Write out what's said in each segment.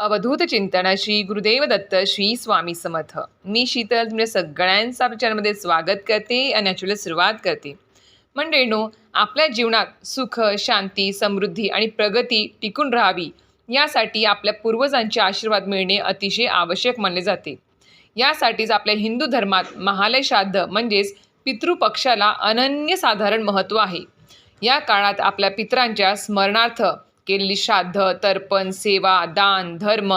अवधूत चिंतन श्री गुरुदेव दत्त श्री स्वामी समर्थ. मी शीतल तुमच्या सगळ्यांचं आपल्या चॅनलमध्ये स्वागत करते आणि ॲक्च्युली सुरुवात करते. मंडळीनो आपल्या जीवनात सुख शांती समृद्धी आणि प्रगती टिकून राहावी यासाठी आपल्या पूर्वजांचे आशीर्वाद मिळणे अतिशय आवश्यक मानले जाते. यासाठीच आपल्या हिंदू धर्मात महालय श्राद्ध म्हणजेच पितृपक्षाला अनन्यसाधारण महत्त्व आहे. या काळात आपल्या पितरांच्या स्मरणार्थ केलेली श्राद्ध तर्पण सेवा दान धर्म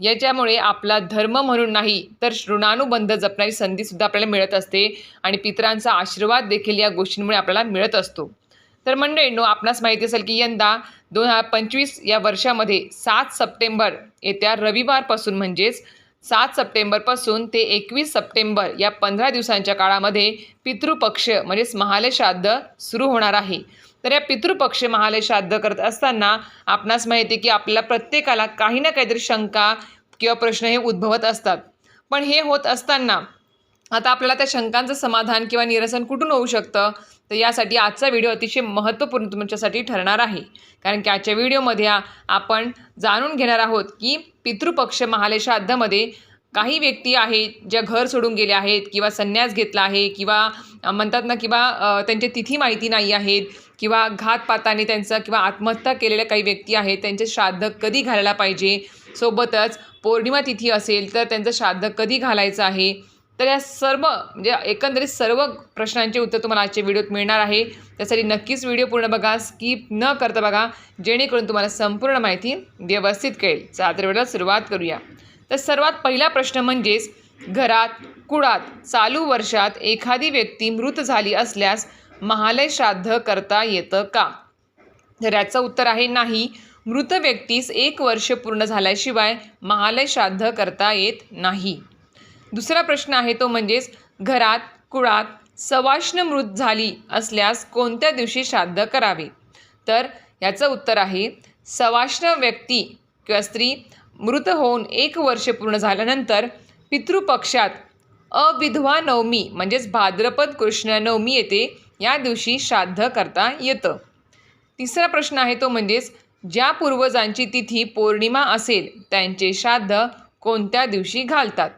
याच्यामुळे आपला धर्म म्हणून नाही तर ऋणानुबंध जपणारी संधीसुद्धा आपल्याला मिळत असते आणि पितरांचा आशीर्वाद देखील या गोष्टींमुळे आपल्याला मिळत असतो. तर मंडळींनो आपणास माहिती असेल की यंदा दोन हजार पंचवीस या वर्षामध्ये सात सप्टेंबर येत्या रविवारपासून म्हणजेच सात सप्टेंबरपासून ते एकवीस सप्टेंबर या पंधरा दिवसांच्या काळामध्ये पितृपक्ष म्हणजेच महालय श्राद्ध सुरू होणार आहे. तर या पितृपक्ष महालय श्राद्ध करत असताना आपणास माहिती आहे की आपल्याला प्रत्येकाला काही ना काहीतरी शंका किंवा प्रश्न हे उद्भवत असतात. पण हे होत असताना आता आपल्याला त्या शंकांचं समाधान किंवा निरसन कुठून होऊ शकतं? तर यासाठी आजचा व्हिडिओ अतिशय महत्त्वपूर्ण तुमच्यासाठी ठरणार आहे. कारण की आजच्या व्हिडिओमध्ये आपण जाणून घेणार आहोत की पितृपक्ष महालय श्राद्धामध्ये काही व्यक्ती आहेत ज्या घर सोडून गेल्या आहेत किंवा संन्यास घेतला आहे किंवा म्हणतात ना किंवा त्यांच्या तिथी माहिती नाही आहेत किंवा घातपाताने त्यांचं किंवा आत्महत्या केलेल्या काही व्यक्ती आहेत त्यांचे श्राद्ध कधी घालायला पाहिजे? सोबतच पौर्णिमा तिथी असेल तर त्यांचं श्राद्ध कधी घालायचं आहे? तर या सर्व म्हणजे एकंदरीत सर्व प्रश्नांचे उत्तर तुम्हाला आजच्या व्हिडिओत मिळणार आहे. त्यासाठी नक्कीच व्हिडिओ पूर्ण बघा स्किप न करता बघा जेणेकरून तुम्हाला संपूर्ण माहिती व्यवस्थित कळेल. चला तर सुरुवात करूया. तर सर्वात पहिला प्रश्न म्हणजेच घरात कुळात चालू वर्षात एखादी व्यक्ती मृत झाली असल्यास महालय श्राद्ध करता येतं का? तर याचं उत्तर आहे नाही. मृत व्यक्तीस एक वर्ष पूर्ण झाल्याशिवाय महालय श्राद्ध करता येत नाही. दुसरा प्रश्न आहे तो म्हणजेच घरात कुळात सवाष्ण मृत झाली असल्यास कोणत्या दिवशी श्राद्ध करावे? तर याचं उत्तर आहे सवाष्ण व्यक्ती किंवा स्त्री मृत होऊन एक वर्ष पूर्ण झाल्यानंतर पितृपक्षात अविधवा नवमी म्हणजेच भाद्रपद कृष्ण नवमी येते या दिवशी श्राद्ध करता येतं. तिसरा प्रश्न आहे तो म्हणजेच ज्या पूर्वजांची तिथी पौर्णिमा असेल त्यांचे श्राद्ध कोणत्या दिवशी घालतात?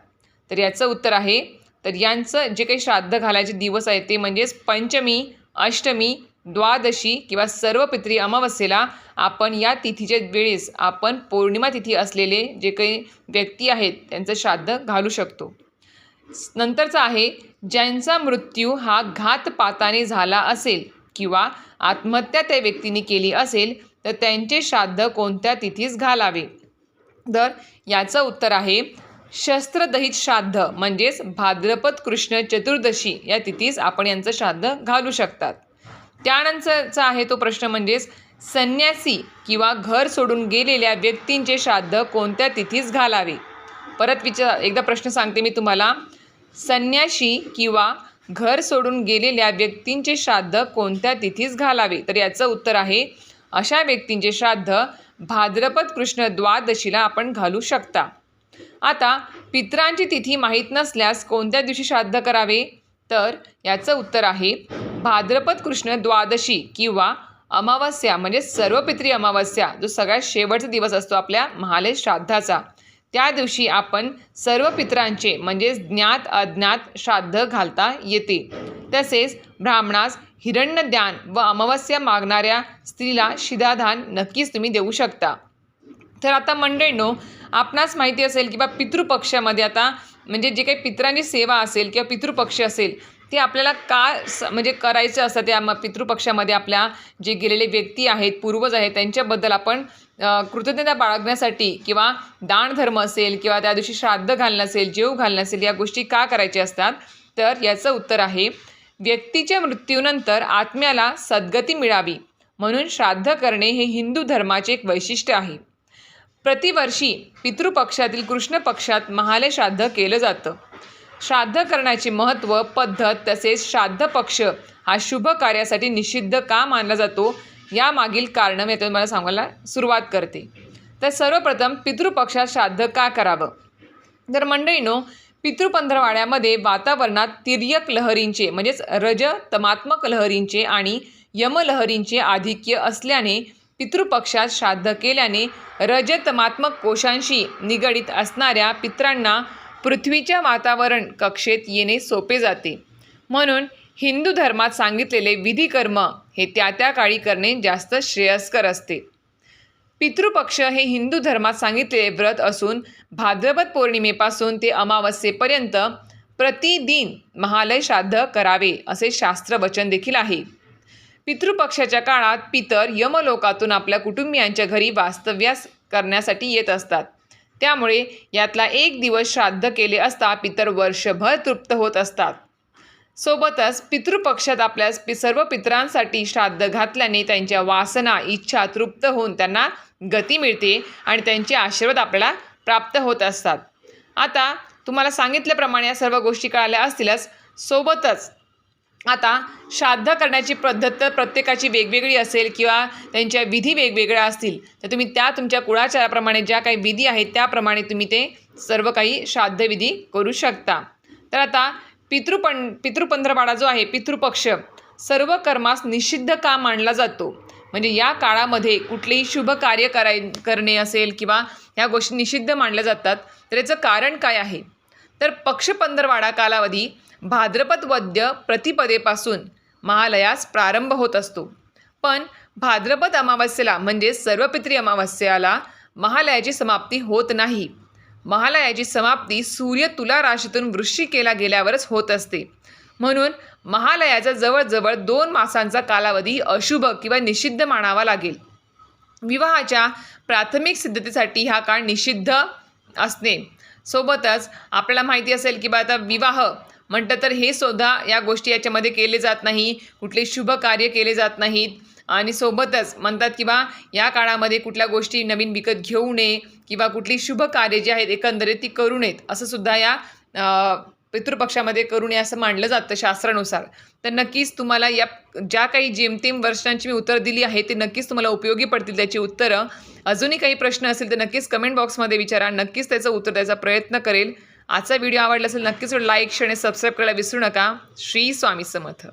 तर याचं उत्तर आहे तर यांचं जे काही श्राद्ध घालायचे दिवस आहेत ते म्हणजेच पंचमी अष्टमी द्वादशी किंवा सर्व पित्री अमावस्येला आपण या तिथीच्या वेळेस आपण पौर्णिमा तिथी असलेले जे काही व्यक्ती आहेत त्यांचं श्राद्ध घालू शकतो. नंतरचा आहे ज्यांचा मृत्यू हा घातपाताने झाला असेल किंवा आत्महत्या त्या व्यक्तीने केली असेल तर त्यांचे श्राद्ध कोणत्या तिथीस घालावे? तर याचं उत्तर आहे शस्त्रदहित श्राद्ध म्हणजेच भाद्रपद कृष्ण चतुर्दशी या तिथीस आपण यांचं श्राद्ध घालू शकतात. त्यानंतरचा आहे तो प्रश्न म्हणजेच संन्यासी किंवा घर सोडून गेलेल्या व्यक्तींचे श्राद्ध कोणत्या तिथीस घालावे? परत विचार एकदा प्रश्न सांगते मी तुम्हाला. संन्याशी किंवा घर सोडून गेलेल्या व्यक्तींचे श्राद्ध कोणत्या तिथीस घालावे? तर याचं उत्तर आहे अशा व्यक्तींचे श्राद्ध भाद्रपद कृष्ण द्वादशीला आपण घालू शकता. आता पितरांची तिथी माहीत नसल्यास कोणत्या दिवशी श्राद्ध करावे? तर याचं उत्तर आहे भाद्रपद कृष्ण द्वादशी किंवा अमावस्या म्हणजे सर्व पित्री अमावस्या जो सगळ्यात शेवटचा दिवस असतो आपल्या महालय श्राद्धाचा. त्या दिवशी आपण सर्व पितरांचे म्हणजेच ज्ञात अज्ञात श्राद्ध घालता येते. तसेच ब्राह्मणास हिरण्यदान व अमावस्या मागणाऱ्या स्त्रीला शिधादान नक्कीच तुम्ही देऊ शकता. तर आता मंडळींनो आपणास माहिती असेल किंवा पितृपक्षामध्ये आता म्हणजे जे काही पितरांची सेवा असेल किंवा पितृपक्ष असेल ते आपल्याला का स म्हणजे करायचं असतं त्या म पितृपक्षामध्ये आपल्या जे गेलेले व्यक्ती आहेत पूर्वज आहेत त्यांच्याबद्दल आपण कृतज्ञता बाळगण्यासाठी किंवा दानधर्म असेल किंवा त्या दिवशी श्राद्ध घालणं असेल जेव घालणं असेल या गोष्टी का करायच्या असतात? तर याचं उत्तर आहे व्यक्तीच्या मृत्यूनंतर आत्म्याला सद्गती मिळावी. म्हणून श्राद्ध करणे हे हिंदू धर्माचे एक वैशिष्ट्य आहे. प्रतिवर्षी पितृपक्षातील कृष्ण पक्षात महालय श्राद्ध केलं जातं. श्राद्ध करण्याचे महत्त्व पद्धत तसेच श्राद्ध पक्ष हा शुभ कार्यासाठी निषिद्ध का मानला जातो? यामागील कारणं मी आता तुम्हाला सांगायला सुरुवात करते. तर सर्वप्रथम पितृपक्षात श्राद्ध का करावं? तर मंडळीनो पितृपंधरवाड्यामध्ये वातावरणात तिर्यक लहरींचे म्हणजेच रज तमात्मक लहरींचे आणि यमलहरींचे आधिक्य असल्याने पितृपक्षात श्राद्ध केल्याने रजतमात्मक कोशांशी निगडीत असणाऱ्या पित्रांना पृथ्वीच्या वातावरण कक्षेत येणे सोपे जाते. म्हणून हिंदू धर्मात सांगितलेले विधिकर्म हे त्या त्या काळी करणे जास्त श्रेयस्कर असते. पितृपक्ष हे हिंदू धर्मात सांगितलेले व्रत असून भाद्रपद पौर्णिमेपासून ते अमावस्येपर्यंत प्रतिदिन महालय श्राद्ध करावे असे शास्त्र वचन देखील आहे. पितृपक्षाच्या काळात पितर यमलोकातून आपल्या कुटुंबियांच्या घरी वास्तव्यास करण्यासाठी येत असतात. त्यामुळे यातला एक दिवस श्राद्ध केले असता पितर वर्षभर तृप्त होत असतात. सोबतच पितृपक्षात आपल्या सर्व पितरांसाठी श्राद्ध घातल्याने त्यांच्या वासना इच्छा तृप्त होऊन त्यांना गती मिळते आणि त्यांचे आशीर्वाद आपल्याला प्राप्त होत असतात. आता तुम्हाला सांगितल्याप्रमाणे या सर्व गोष्टी कळाल्या असतीलच. सोबतच आता श्राद्ध करण्याची पद्धत तर प्रत्येकाची वेगवेगळी असेल किंवा त्यांच्या विधी वेगवेगळ्या असतील तर तुम्ही त्या तुमच्या कुळाचाराप्रमाणे ज्या काही विधी आहेत त्याप्रमाणे तुम्ही ते सर्व काही श्राद्धविधी करू शकता. तर आता पितृपण पितृपंधरवाडा जो आहे पितृपक्ष सर्व कर्मास निषिद्ध का मानला जातो? म्हणजे या काळामध्ये कुठलेही शुभ कार्य कराय करणे असेल किंवा ह्या गोष्टी निषिद्ध मानल्या जातात तर याचं कारण काय आहे? तर पक्षपंधरवाडा कालावधी भाद्रपद वद्य प्रतिपदेपासून महालयास प्रारंभ होत असतो. पण भाद्रपद अमावस्येला म्हणजे सर्वपित्री अमावस्याला महालयाची समाप्ती होत नाही. महालयाची समाप्ती सूर्य तुला राशीतून वृश्चिकेला गेल्यावरच होत असते. म्हणून महालयाचा जवळजवळ दोन मासांचा कालावधी अशुभ किंवा निषिद्ध मानावा लागेल. विवाहाच्या प्राथमिक सिद्धतेसाठी हा काळ निषिद्ध असणे. सोबतच आपल्याला माहिती असेल की बा आता विवाह म्हणतं तर हे सुद्धा या गोष्टी याच्यामध्ये केले जात नाही. कुठले शुभ कार्य केले जात नाहीत. आणि सोबतच म्हणतात की बा या काळामध्ये कुठल्या गोष्टी नवीन विकत घेऊ नये किंवा कुठली शुभ कार्य जी आहेत एकंदरीत ती करू नयेत. असं सुद्धा या पितृपक्षामध्ये करू नये असं मानलं जातं शास्त्रानुसार. तर नक्कीच तुम्हाला या ज्या काही जेमतेम वर्षांची मी उत्तर दिली आहे ते नक्कीच तुम्हाला उपयोगी पडतील त्याची उत्तरं. अजूनही काही प्रश्न असेल तर नक्कीच कमेंट बॉक्समध्ये विचारा. नक्कीच त्याचं उत्तर द्यायचा प्रयत्न करेल. आजचा व्हिडिओ आवडला असेल नक्कीच लाईक शेअर आणि सबस्क्राईब करायला विसरू नका. श्री स्वामी समर्थ.